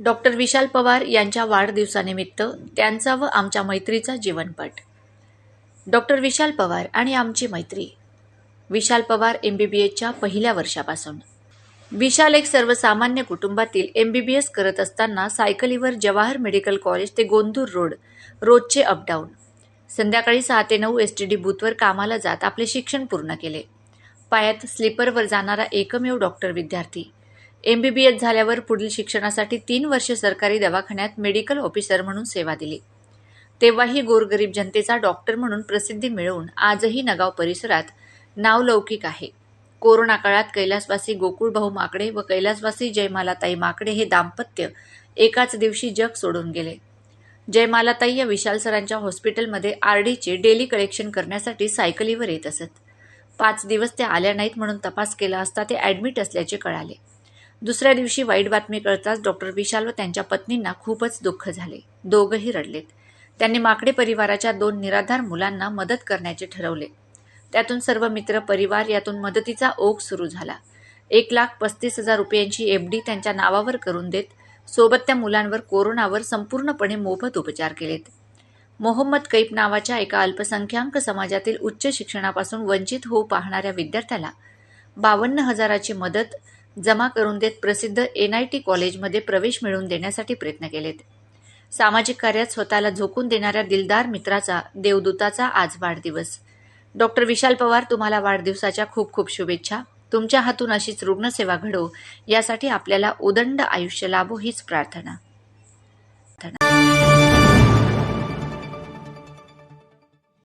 Doctor विशाल पवार यांच्या वाढदिवसानिमित्त त्यांचा व आमच्या मैत्रीचा जीवनपट. डॉक्टर विशाल पवार आणि आमची मैत्री. विशाल पवार एम बी बी एसच्या पहिल्या वर्षापासून. विशाल एक सर्वसामान्य कुटुंबातील एम बी बी एस करत असताना सायकलीवर जवाहर मेडिकल कॉलेज ते गोंदूर रोड रोजचे अपडाऊन संध्याकाळी सहा ते नऊ एस टी डी बूथवर कामाला जात आपले शिक्षण पूर्ण केले. पायात स्लीपरवर जाणारा एकमेव डॉक्टर विद्यार्थी. एम बी बी एस झाल्यावर पुढील शिक्षणासाठी तीन वर्षे सरकारी दवाखान्यात मेडिकल ऑफिसर म्हणून सेवा दिली. तेव्हाही गोरगरीब जनतेचा डॉक्टर म्हणून प्रसिद्धी मिळवून आजही नगाव परिसरात नावलौकिक आहे. कोरोना काळात कैलासवासी गोकुळभाऊ माकडे व कैलासवासी जयमालाताई माकडे हे दाम्पत्य एकाच दिवशी जग सोडून गेले. जयमालाताई या विशाल सरांच्या हॉस्पिटलमध्ये आर डीचे डेली कलेक्शन करण्यासाठी सायकलीवर येत असत. पाच दिवस ते आल्या नाहीत म्हणून तपास केला असता ते ॲडमिट असल्याचे कळाले. दुसऱ्या दिवशी वाईट बातमी कळताच डॉक्टर विशाल व त्यांच्या पत्नींना खूपच दुःख झाले. दोघंही रडलेत. त्यांनी माकडे परिवाराच्या दोन निराधार मुलांना मदत करण्याचे ठरवले. त्यातून सर्व मित्र परिवार यातून मदतीचा ओघ सुरू झाला. एक लाख पस्तीस हजार रुपयांची एफ डी त्यांच्या नावावर करून देत सोबत त्या मुलांवर कोरोनावर संपूर्णपणे मोफत उपचार केलेत. मोहम्मद कैफ नावाच्या एका अल्पसंख्याक समाजातील उच्च शिक्षणापासून वंचित होऊ पाहणाऱ्या विद्यार्थ्याला बावन्न हजाराची मदत जमा करून देत प्रसिद्ध एन आय टी कॉलेजमध्ये प्रवेश मिळवून देण्यासाठी प्रयत्न केलेत. सामाजिक कार्यात स्वतःला झोकून देणाऱ्या दिलदार मित्राचा देवदूताचा आज वाढदिवस. डॉक्टर विशाल पवार तुम्हाला वाढदिवसाच्या खूप खूप शुभेच्छा. तुमच्या हातून अशीच रुग्णसेवा घडो यासाठी आपल्याला उदंड आयुष्य लाभो हीच प्रार्थना.